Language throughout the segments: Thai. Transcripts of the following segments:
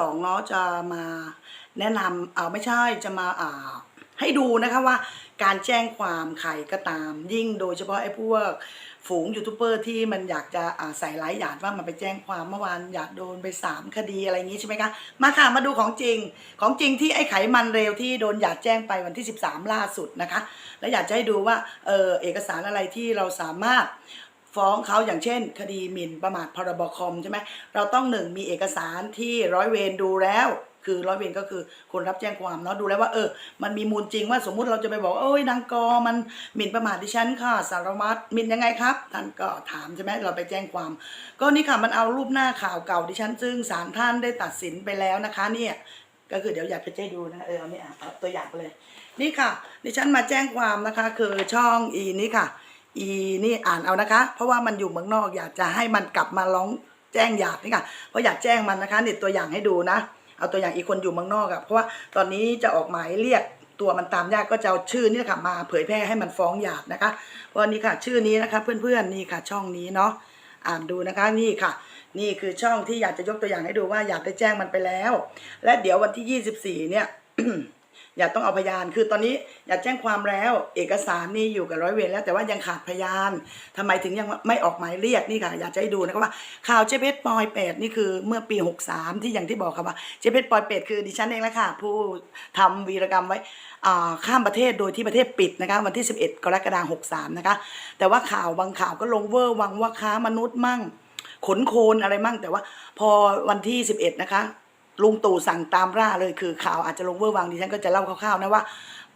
สองเนาะจะมาแนะนำเอาไม่ใช่จะมาอ่าให้ดูนะคะว่าการแจ้งความใครก็ตาม ยิ่งโดยเฉพาะไอ้พวกฝูงยูทูบเบอร์ที่มันอยากจะใส่ร้ายหยาดว่ามันไปแจ้งความเมื่อวานอยากโดนไปสามคดีอะไรอย่างนี้ใช่ไหมคะ มาค่ะมาดูของจริงของจริงที่ไอ้ไขมันเร็วที่โดนหยาดแจ้งไปวันที่ 13 ล่าสุดนะคะ และอยากจะให้ดูว่าเออเอกสารอะไรที่เราสามารถ ฟ้องเขาอย่างเช่น คดีหมิ่นประมาทพรบคอมใช่ไหมเราต้องหนึ่งมีเอกสารที่ร้อยเวรดูแล้วคือร้อยเวรก็คือคนรับแจ้งความเนาะดูแล้วว่าเออ มันมีมูลจริงว่าสมมุติเราจะไปบอกเอ้ยนางกอมันหมิ่นประมาทดิฉันค่ะสารวัตรหมิ่นยังไงครับท่านก็ถามใช่ไหมเราไปแจ้งความ ก็นี่ค่ะมันเอารูปหน้าข่าวเก่าดิฉัน ซึ่งศาลท่านได้ตัดสินไปแล้วนะคะเนี่ยก็คือเดี๋ยวอยากจะให้ดูนะเออเอาเนี่อะเอาตัวอย่างไปเลย นี่ค่ะ ดิฉันมาแจ้งความนะคะ คือช่องอีนี้ค่ะ อีนี่อ่านเอานะคะ เพราะว่ามันอยู่เมืองนอกอยากจะให้มันกลับมาร้องแจ้งหยาดนี่ค่ะเพราะอยากแจ้งมันนะคะนี่ตัวอย่างให้ดูนะ เอาตัวอย่างอีกคนอยู่เมืองนอกอะเพราะว่าตอนนี้จะออกหมายเรียกตัวมันตามยากก็จะเอาชื่อนี่ค่ะมาเผยแพร่ให้มันฟ้องหยาดนะคะเพราะนี่ค่ะชื่อนี้นะคะ เพื่อนๆนี่ค่ะ ช่องนี้เนาะอ่านดูนะคะนี่ค่ะ นี่คือช่องที่อยากจะยกตัวอย่างให้ดูว่าอยากได้แจ้งมันไปแล้ว และเดี๋ยววันที่ 24 เนี่ย อย่าต้องเอาพยาน คือตอนนี้อย่าแจ้งความแล้ว เอกสารนี่อยู่กับร้อยเวรแล้วแต่ว่ายังขาดพยานทำไมถึงยังไม่ออกหมายเรียกนี่ค่ะ อยากจะให้ดูนะครับว่าข่าวเจเพชรปอยเป็ดนี่คือเมื่อปี 63 ที่อย่างที่บอกค่ะว่าเจเพชรปอยเป็ดคือดิฉันเองและค่ะ ผู้ทำวีรกรรมไว้ข้ามประเทศโดยที่ประเทศปิดนะคะวันที่ 11 กรกฎาคม63 นะคะ แต่ว่าข่าวบางข่าวก็ลงเวอร์วังว่าค้ามนุษย์มั่ง ขนโคลนอะไรมั่งแต่ว่าพอวันที่ 11 นะคะ ลุงตู่สั่งตามล่าเลยคือข่าวอาจจะลงเวอร์วังดิฉันก็จะเล่าคร่าวๆนะว่า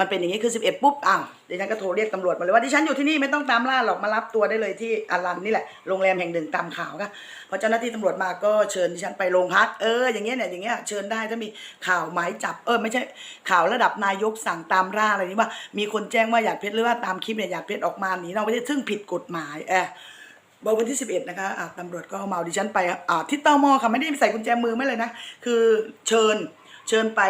มันเป็นอย่างนี้คือ 11 ปุ๊บอ้าวดิฉันก็โทรเรียกตำรวจมาเลยว่าดิฉันอยู่ที่นี่ไม่ต้องตามล่าหรอกมารับตัวได้เลยที่อารันนี่แหละโรงแรมแห่งหนึ่งตามข่าวค่ะพอเจ้าหน้าที่ตำรวจมาก็เชิญดิฉันไปโรงพักเอออย่างเงี้ยเนี่ยอย่างเงี้ยเชิญได้ถ้ามีข่าวหมายจับเออไม่ใช่ข่าวระดับนายกสั่งตามล่าอะไรนี้ว่า มีคนแจ้งว่าอยากเพชรหรือว่าตามคลิปเนี่ยอยากเพชรออกมาหนีนอกประเทศซึ่งผิดกฎหมายเออ บอวันที่ 11 นะคะะตำรวจก็เมาดิฉันไปที่เตามอค่ะไม่ได้ใส่กุญแจมือไม่เลยนะ คือเชิญเชิญไป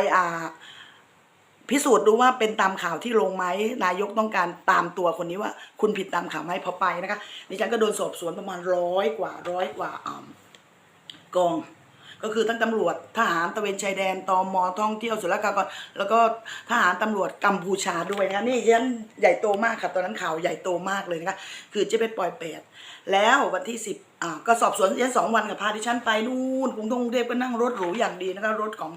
พิสูจน์ดูว่าเป็นตามข่าวที่ลงไหมนายกต้องการตามตัวคนนี้ว่า คุณผิดตามข่าวไหมพอไปนะคะดิฉันก็โดนสอบสวนประมาณร้อยกว่าร้อยกว่ากอง ก็คือทั้งตำรวจทหารตะเวนชายแดนตอมอท่องเที่ยวศุลกากรแล้วก็ทหารตำรวจกัมพูชาด้วยนะคะนี่ยันใหญ่โตมากค่ะตอนนั้นข่าวใหญ่โตมากเลยนะคะคือเจ๊เป็ดปล่อยแปดแล้ววันที่สิบอ่าก็สอบสวนยันสองวันกับพาดิฉันไปนู่นกรุงเทพก็นั่งรถหรูอย่างดีนะคะรถของ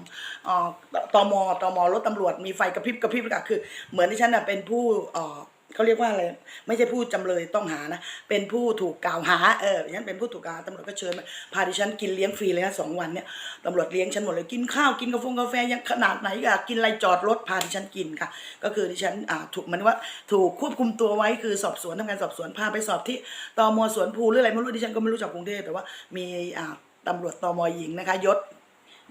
อ่าตอมอตอมอรถตำรวจมีไฟกระพริบกระพริบกระคือ เหมือนที่ฉันน่ะเป็นผู้อ่า เขาเรียกว่าอะไรไม่ใช่ผู้จำเลยต้องหานะเป็นผู้ถูกกล่าวหาเออฉันเป็นผู้ถูกกล่าวหาตำรวจก็เชิญมาพาดิฉันกินเลี้ยงฟรีเลยนะสองวันเนี่ยตำรวจเลี้ยงฉันหมดเลยกินข้าวกินกาแฟกาแฟยังขนาดไหนอะกินอะไรจอดรถพาดิฉันกินค่ะ ก็คือดิฉันอ่าถูกเหมันว่าถูกควบคุมตัวไว้คือสอบสวนทำการสอบสวนพาไปสอบที่ตมสวนภูหรืออะไรไม่รู้ดิฉันก็ไม่รู้จากกรุงเทพแต่ว่ามีอ่าตำรวจตมหญิงนะคะยศ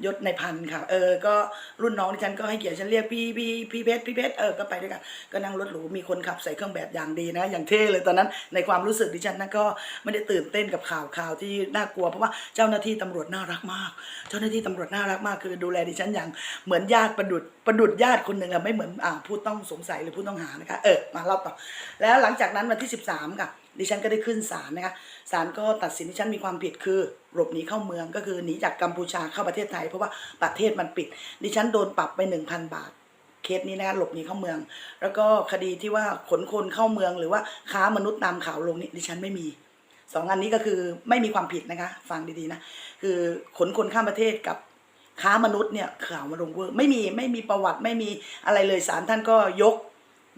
ยศในพันค่ะ เออ ก็รุ่นน้องดิฉันก็ให้เกียรติฉันเรียกพี่พี่พี่เพชรพี่เพชรเออ ก็ไปด้วยกัน ก็นั่งรถหรู มีคนขับใส่เครื่องแบบอย่างดีนะ อย่างเท่เลยตอนนั้น ในความรู้สึกดิฉันนะก็ไม่ได้ตื่นเต้นกับข่าวข่าวที่น่ากลัว เพราะว่าเจ้าหน้าที่ตำรวจน่ารักมาก เจ้าหน้าที่ตำรวจน่ารักมากคือดูแลดิฉันอย่างเหมือนญาติประดุดประดุดญาติคนหนึ่งอะไม่เหมือนอ่าผู้ต้องสงสัยหรือผู้ต้องหานะคะ เออ มาเล่าต่อ แล้วหลังจากนั้นวันที่ 13ค่ะ ดิฉันก็ได้ขึ้นศาลนะคะศาลก็ตัดสินดิฉันมีความผิดคือหลบหนีเข้าเมืองก็คือหนีจากกัมพูชาเข้าประเทศไทย เพราะว่าประเทศมันปิด ดิฉันโดนปรับไป 1,000 บาทเคสนี้นะคะหลบหนีเข้าเมือง แล้วก็คดีที่ว่าขนคนเข้าเมืองหรือว่าค้ามนุษย์ตามข่าวลงนี่ดิฉันไม่มีสองอันนี้ก็คือไม่มีความผิดนะคะฟังดีๆนะคือขนคนข้ามประเทศกับค้ามนุษย์เนี่ยข่าวมาลงเวอร์ไม่มีไม่มีประวัติไม่มีอะไรเลยศาลท่านก็ยก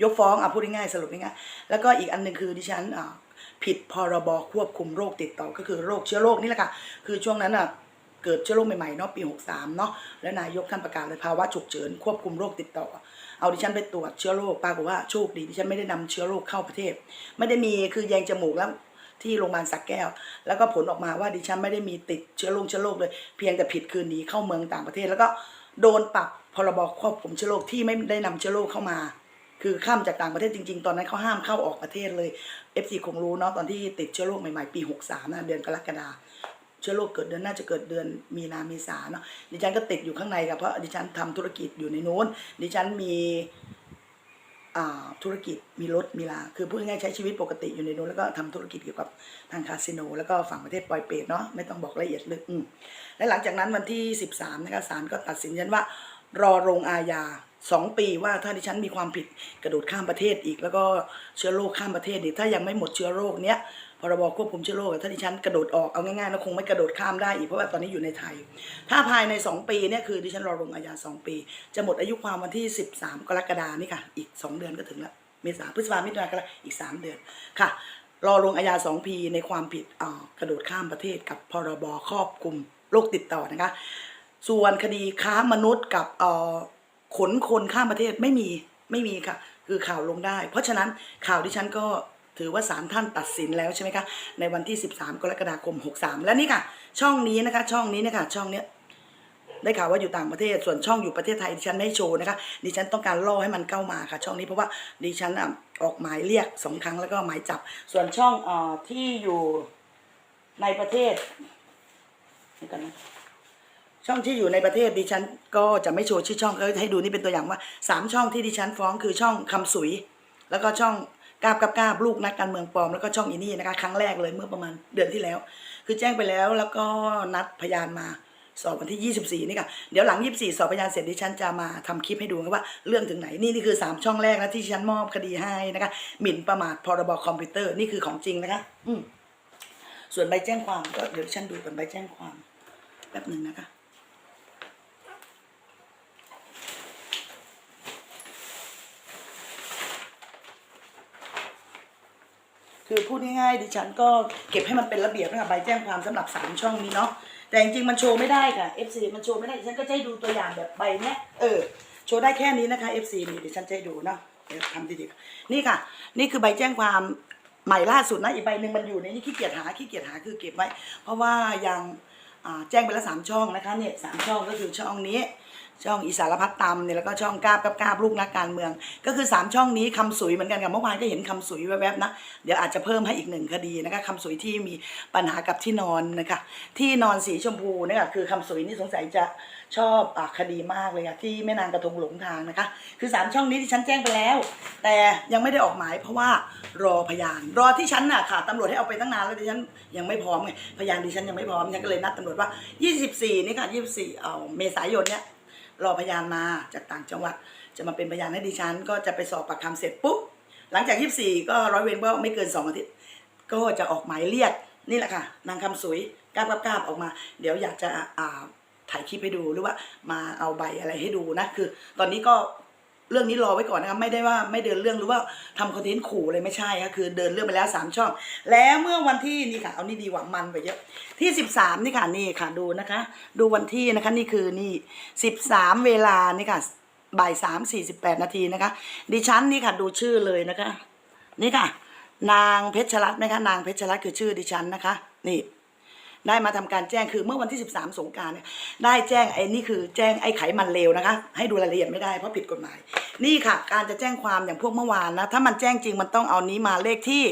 ยกฟ้องอะพูดง่ายๆสรุปง่ายๆแล้วก็อีกอันหนึ่งคือดิฉันอ่าผิดพรบควบคุมโรคติดต่อก็คือโรคเชื้อโรคนี่แหละค่ะคือช่วงนั้นอะเกิดเชื้อโรคใหม่ๆเนาะปี 63 เนาะแล้วนายกท่านประกาศเลยภาวะฉุกเฉินควบคุมโรคติดต่อ เอาดิฉันไปตรวจเชื้อโรคปรากฏว่าโชคดีดิฉันไม่ได้นำเชื้อโรคเข้าประเทศ ไม่ได้มีคือแยงจมูกแล้วที่โรงพยาบาลสักแก้ว แล้วก็ผลออกมาว่าดิฉันไม่ได้มีติดเชื้อโรคเชื้อโรคเลย เพียงแต่ผิดคือหนีเข้าเมืองต่างประเทศ แล้วก็โดนปรับพรบควบคุมเชื้อโรคที่ไม่ได้นำเชื้อโรคเข้ามา คือข้ามจากต่างประเทศจริง ๆ ตอนนั้นเขาห้ามเข้าออกประเทศเลย FC คงรู้เนาะตอนที่ติดเชื้อโรคใหม่ๆ ปี 63นะเดือนกรกฎาเชื้อโรคเกิดเดือนน่าจะเกิดเดือนมีนาเมษาเนาะดิฉันก็ติดอยู่ข้างในกับเพราะดิฉันทำธุรกิจอยู่ในนู้น ดิฉันมีธุรกิจมีรถมีลา คือพูดง่ายๆใช้ชีวิตปกติอยู่ในนู้นแล้วก็ทำธุรกิจเกี่ยวกับทางคาสิโน แล้วก็ฝั่งประเทศปอยเปตเนาะไม่ต้องบอกละเอียดลึกและหลังจากนั้นวันที่ 13นะคะศาลก็ตัดสินฉันว่ารอลงอาญา สองปีว่าถ้าดิฉันมีความผิดกระโดดข้ามประเทศอีก แล้วก็เชื้อโรคข้ามประเทศอีกถ้ายังไม่หมดเชื้อโรคเนี้ยพรบควบคุมเชื้อโรคถ้าดิฉันกระโดดออกเอาง่ายๆนะคงไม่กระโดดข้ามได้อีกเพราะว่าตอนนี้อยู่ในไทย ถ้าภายใน 2 ปีเนี่ยคือดิฉันรอลงอาญา2 ปี จะหมดอายุความวันที่ 13 กรกฎานี่ค่ะ อีก 2 เดือนก็ถึงแล้วเมษาพฤษภามิถุนายนอีก 3 เดือนค่ะ รอลงอาญา2ปีในความผิดอ่อกระโดดข้ามประเทศกับพรบครอบคลุมโรคติดต่อนะคะ ส่วนคดีค้ามนุษย์กับเอ่อ ขนคนข้ามประเทศไม่มีไม่มีค่ะ คือข่าวลงได้ เพราะฉะนั้นข่าวที่ฉันก็ถือว่าศาลท่านตัดสินแล้วใช่ไหมคะในวันที่ 13 กรกฎาคม 63 และนี่ค่ะ ช่องนี้นะคะ ช่องนี้นะคะช่องเนี้ยได้ข่าวว่าอยู่ต่างประเทศส่วนช่องอยู่ประเทศไทยดิฉันไม่ให้โชว์นะคะดิฉันต้องการล่อให้มันเข้ามาค่ะ ช่องนี้เพราะว่าดิฉันอะออกหมายเรียกสองครั้งแล้วก็หมายจับ ส่วนช่องอ่อที่อยู่ในประเทศนี่กันนะ ช่องที่อยู่ในประเทศดิฉัน ก็จะไม่โชว์ชื่อช่องก็ให้ดูนี่เป็นตัวอย่างว่าสามช่องที่ดิฉันฟ้องคือช่องคำสุย แล้วก็ช่องกาบกับกาบลูกนักการเมืองปลอมแล้วก็ช่องอีนี่นะคะครั้งแรกเลยเมื่อประมาณเดือนที่แล้ว คือแจ้งไปแล้วแล้วก็นัดพยานมาสอบวันที่ 24 นี่ค่ะ เดี๋ยวหลัง 24 สอบพยานเสร็จดิฉันจะมาทำคลิปให้ดูนะว่าเรื่องถึงไหน นี่นี่คือ 3 ช่องแรกนะที่ฉันมอบคดีให้นะคะหมิ่นประมาทพรบคอมพิวเตอร์นี่คือของจริงนะคะ อืส่วนใบแจ้งความก็เดี๋ยวฉันดูกันใบแจ้งความแป๊บหนึ่งนะคะ คือพูดง่ายๆดิฉันก็เก็บให้มันเป็นระเบียบนะคะใบแจ้งความสำหรับสามช่องนี้เนาะแต่จริงๆมันโชว์ไม่ได้ค่ะ FC มันโชว์ไม่ได้ดิฉันก็จะให้ดูตัวอย่างแบบใบเนี้ยเออโชว์ได้แค่นี้นะคะ FC นี่ดิฉันจะให้ดูเนาะเดี๋ยวทำดีๆนี่ค่ะ นี่คือใบแจ้งความใหม่ล่าสุดนะอีกใบหนึ่งมันอยู่ในนี่ขี้เกียจหาขี้เกียจหาคือเก็บไว้ เพราะว่ายังแจ้งไปแล้วสามช่องนะคะเนี่ยสามช่องก็คือช่องนี้ ช่องอีสารพัดตำเนี่ยแล้วก็ช่องกาบกับกาบลูกนักการเมือง ก็คือ 3 ช่องนี้คำสุยเหมือนกันกับเมื่อวานก็เห็นคำสุยแวบๆนะเดี๋ยวอาจจะเพิ่มให้อีกหนึ่งคดีนะคะคำสุยที่มีปัญหากับที่นอนนะคะที่นอนสีชมพูเนี่ยค่ะคือคำสุยนี่สงสัยจะชอบอคดีมากเลยค่ะที่แม่นางกระทงหลงทางนะคะ คือ 3 ช่องนี้ที่ฉันแจ้งไปแล้ว แต่ยังไม่ได้ออกหมายเพราะว่ารอพยาน รอที่ฉันน่ะค่ะตำรวจให้เอาไปตั้งนานแล้วดิฉันยังไม่พร้อมไงพยานดิฉันยังไม่พร้อมฉันก็เลยนัดตำรวจว่า 24 นี่ค่ะ 24 เอ่อเมษายนเนี่ย รอพยานมาจากต่างจังหวัด จะมาเป็นพยานให้ดิฉัน ก็จะไปสอบปากคำเสร็จปุ๊บหลังจาก 24 ก็ร้อยเวรก็ไม่เกิน 2 อาทิตย์ ก็จะออกหมายเรียกนี่แหละค่ะ นางคำสวยกราบกล้าบออกมา เดี๋ยวอยากจะอ่าถ่ายคลิปให้ดูหรือว่ามาเอาใบอะไรให้ดูนะ คือ ตอนนี้ก็ เรื่องนี้รอไว้ก่อนนะครับไม่ได้ว่าไม่เดินเรื่องหรือว่าทำคอนเทนต์ขู่เลยไม่ใช่ค่ะคือเดินเรื่องไปแล้วสามช่อง แล้วเมื่อวันที่นี่ค่ะเอานี่ดีกว่ามันไปเยอะที่13นี่ค่ะนี่ค่ะดูนะคะ ดูวันที่นะคะนี่คือนี่13เวลานี่ค่ะบ่ายสามสี่สิบแปดนาทีนะคะ ดิฉันนี่ค่ะดูชื่อเลยนะคะ นี่ค่ะ นางเพชรรัตน์นะคะนางเพชรรัตน์คือชื่อดิฉันนะคะ นี่ ได้มาทำการแจ้งคือเมื่อวันที่ 13 สงการเนี่ยได้แจ้งไอ้นี่คือแจ้งไอ้ไขมันเลวนะคะ ให้ดูรายละเอียดไม่ได้เพราะผิดกฎหมาย นี่ค่ะ การจะแจ้งความอย่างพวกเมื่อวานนะถ้ามันแจ้งจริงมันต้องเอานี้มาเลขที่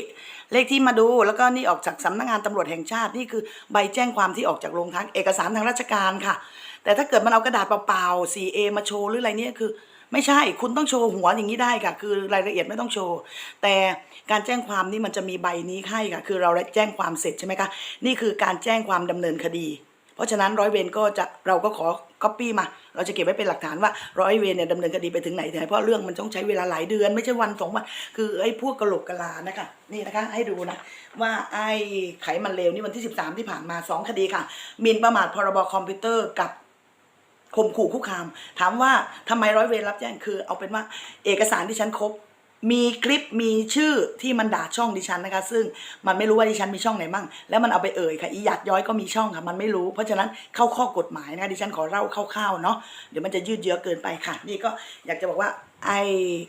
เลขที่มาดูแล้วก็นี่ออกจากสำนักงานตำรวจแห่งชาตินี่คือใบแจ้งความที่ออกจากโรงพักเอกสารทางราชการค่ะ แต่ถ้าเกิดมันเอากระดาษเปล่าๆ 4A มาโชว์หรืออะไรเนี่ยคือ ไม่ใช่คุณต้องโชว์หัวอย่างนี้ได้ค่ะ คือรายละเอียดไม่ต้องโชว์ แต่การแจ้งความนี่มันจะมีใบนี้ให้ค่ะ คือเราแจ้งความเสร็จใช่ไหมคะนี่คือการแจ้งความดำเนินคดี เพราะฉะนั้นร้อยเวรก็จะเราก็ขอก๊อปปี้มา เราจะเก็บไว้เป็นหลักฐานว่าร้อยเวรเนี่ยดำเนินคดีไปถึงไหนถึงไหนเพราะเรื่องมันต้องใช้เวลาหลายเดือนไม่ใช่วันสองวันคือไอ้พวกกระโหลกกะลานะคะนี่นะคะ ให้ดูนะ ว่าไอ้ไขมันเลวนี่วันที่ 13 ที่ผ่านมาสองคดีค่ะหมิ่นประมาทพรบคอมพิวเตอร์กับ ข่มขู่คุกคาม ถามว่าทำไมร้อยเวรรับแจ้งคือ เอาเป็นว่าเอกสารที่ฉันครบมีคลิปมีชื่อที่มันด่าช่องดิฉันนะคะ ซึ่งมันไม่รู้ว่าดิฉันมีช่องไหนมั่ง แล้วมันเอาไปเอ่ยค่ะอีหยัดย้อยก็มีช่องค่ะ มันไม่รู้เพราะฉะนั้นเข้าข้อกฎหมายนะคะดิฉันขอเล่าคร่าวๆเนาะเดี๋ยวมันจะยืดเยื้อเกินไปค่ะ นี่ก็อยากจะบอกว่า ไอ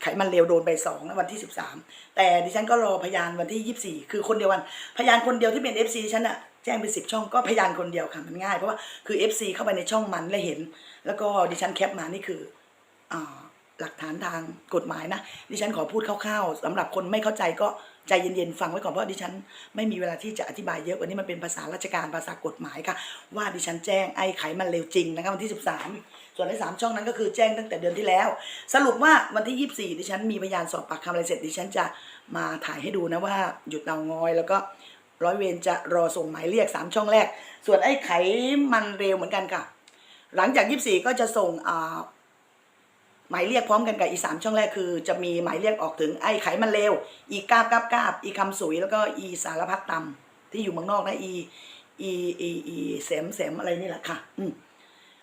ไขมันเลวโดนไปสองวันที่ 13 แต่ดิฉันก็รอพยานวันที่ 24 คือคนเดียววัน พยานคนเดียวที่เป็น FC ดิฉันอะแจ้งเป็นสิบช่องก็พยานคนเดียวค่ะมันง่ายเพราะว่าคือ FC เข้าไปในช่องมันและเห็น แล้วก็ดิฉันแคปมานี่คืออหลักฐานทางกฎหมายนะดิฉันขอพูดคร่าวๆสำหรับคนไม่เข้าใจก็ ใจเย็นๆฟังไว้ก่อนเพราะดิฉันไม่มีเวลาที่จะอธิบายเยอะวันนี้มันเป็นภาษาราชการภาษากฎหมายค่ะ ว่าดิฉันแจ้งไอ้ไขมันเร็วจริงนะคะวันที่ 13 ส่วนในสามช่องนั้นก็คือแจ้งตั้งแต่เดือนที่แล้ว สรุปว่าวันที่ 24 ดิฉันมีพยานสอบปากคำอะไรเสร็จดิฉันจะมาถ่ายให้ดูนะว่าหยุดเตางอยแล้วก็ร้อยเวรจะรอส่งหมายเรียก 3 ช่องแรก ส่วนไอ้ไขมันเร็วเหมือนกันค่ะ หลังจาก 24 ก็จะส่งอ่า หมายเรียกพร้อมกันกับอีสามช่องแรกคือ จะมีหมายเรียกออกถึงไอ้ไขมันเลวอีกาบกาบกาบอีคำสุยแล้วก็อีสารพัดตำที่อยู่เมืองนอกนะอีอีอีอีเสมเสมอะไรนี่แหละค่ะ อืม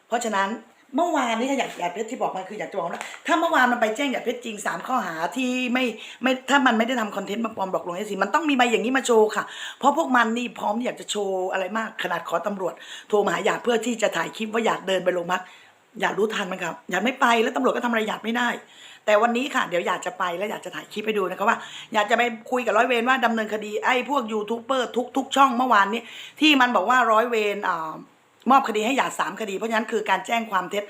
เพราะฉะนั้นเมื่อวานนี้ถ้าอยากอยากเพชรที่บอกมาคืออยากจะบอกว่าถ้าเมื่อวานมันไปแจ้งอยากเพชรจริงสามข้อหาที่ไม่ไม่ถ้ามันไม่ได้ทำคอนเทนต์มาปลอมบอกลวงไอ้สิมันต้องมีใบอย่างนี้มาโชว์ค่ะ เพราะพวกมันนี่พร้อมอยากจะโชว์อะไรมากขนาดขอตำรวจโทรมาหาอยากเพื่อที่จะถ่ายคลิปว่าอยากเดินไปโรงพัก อยากรู้ทันมันครับอยากไม่ไปแล้วตำรวจก็ทำอะไรอยากไม่ได้ แต่วันนี้ค่ะ เดี๋ยวอยากจะไปและอยากจะถ่ายคลิปให้ดูนะครับว่า อยากจะไปคุยกับร้อยเวรว่าดำเนินคดีไอ้พวกยูทูบเบอร์ทุกทุกช่องเมื่อวานนี้ ที่มันบอกว่าร้อยเวรอ่ามอบคดีให้หยาดสามคดี เพราะฉะนั้นคือการแจ้งความเท็จ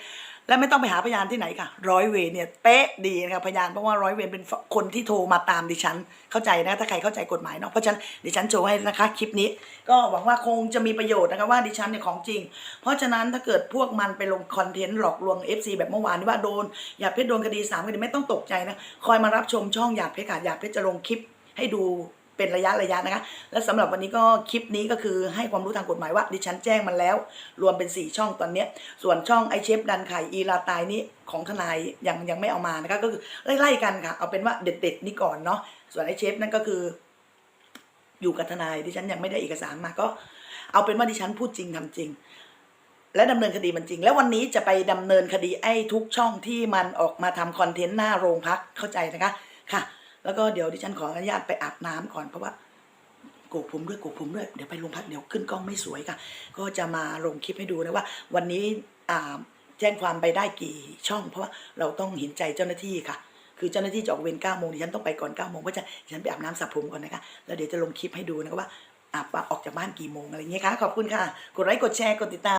และไม่ต้องไปหาพยานที่ไหนค่ะ ร้อยเวรเนี่ยเป๊ะดีนะครับพยานเพราะว่าร้อยเวรเป็นคนที่โทรมาตามดิฉัน เข้าใจนะถ้าใครเข้าใจกฎหมายเนาะเพราะฉะนั้นดิฉันโชว์ให้นะคะคลิปนี้ ก็หวังว่าคงจะมีประโยชน์นะคะว่าดิฉันเนี่ยของจริง เพราะฉะนั้นถ้าเกิดพวกมันไปลงคอนเทนต์หลอกลวง FC แบบเมื่อวานที่ว่าโดนหยาดเพชรโดนคดีสามคดีไม่ต้องตกใจนะคอยมารับชมช่องหยาดเพชรค่ะหยาดเพชรจะลงคลิปให้ดู เป็นระยะระยะนะคะ และสำหรับวันนี้ก็คลิปนี้ก็คือให้ความรู้ทางกฎหมายว่า ดิฉันแจ้งมันแล้ว รวมเป็น 4 ช่องตอนเนี้ส่วนช่องไอเชฟดันไข่อีลาตายนี่ของทนายยังยังไม่เอามานะคะก็คือไล่ๆกันค่ะ เอาเป็นว่าเด็ดๆนี่ก่อนเนาะส่วนไอเชฟนั่นก็คือ อยู่กับทนายดิฉันยังไม่ได้เอกสารมาก็ เอาเป็นว่าดิฉันพูดจริงทำจริงและดำเนินคดีมันจริง แล้ววันนี้จะไปดำเนินคดีไอ้ทุกช่องที่มันออกมาทำคอนเทนต์หน้าโรงพักเข้าใจนะคะ ค่ะ แล้วก็เดี๋ยวดิฉันขออนุญาตไปอาบน้ำก่อนเพราะว่าโกกผมด้วยโกกผมด้วยเดี๋ยวไปโรงพักเดี๋ยวขึ้นกล้องไม่สวยค่ะ ก็จะมาลงคลิปให้ดูนะว่า วันนี้อ่าแจ้งความไปได้กี่ช่อง เพราะว่าเราต้องเห็นใจเจ้าหน้าที่ค่ะ คือเจ้าหน้าที่จะออกเวร9โมงดิฉันต้องไปก่อน9โมงเพราะฉะนั้นดิฉันไปอาบน้ำสระผมก่อนนะคะแล้วเดี๋ยวจะลงคลิปให้ดูนะคะว่าอาบออกจากบ้านกี่โมงอะไรอย่างเงี้ยค่ะขอบคุณค่ะ กดไลค์กดแชร์กดติดตาม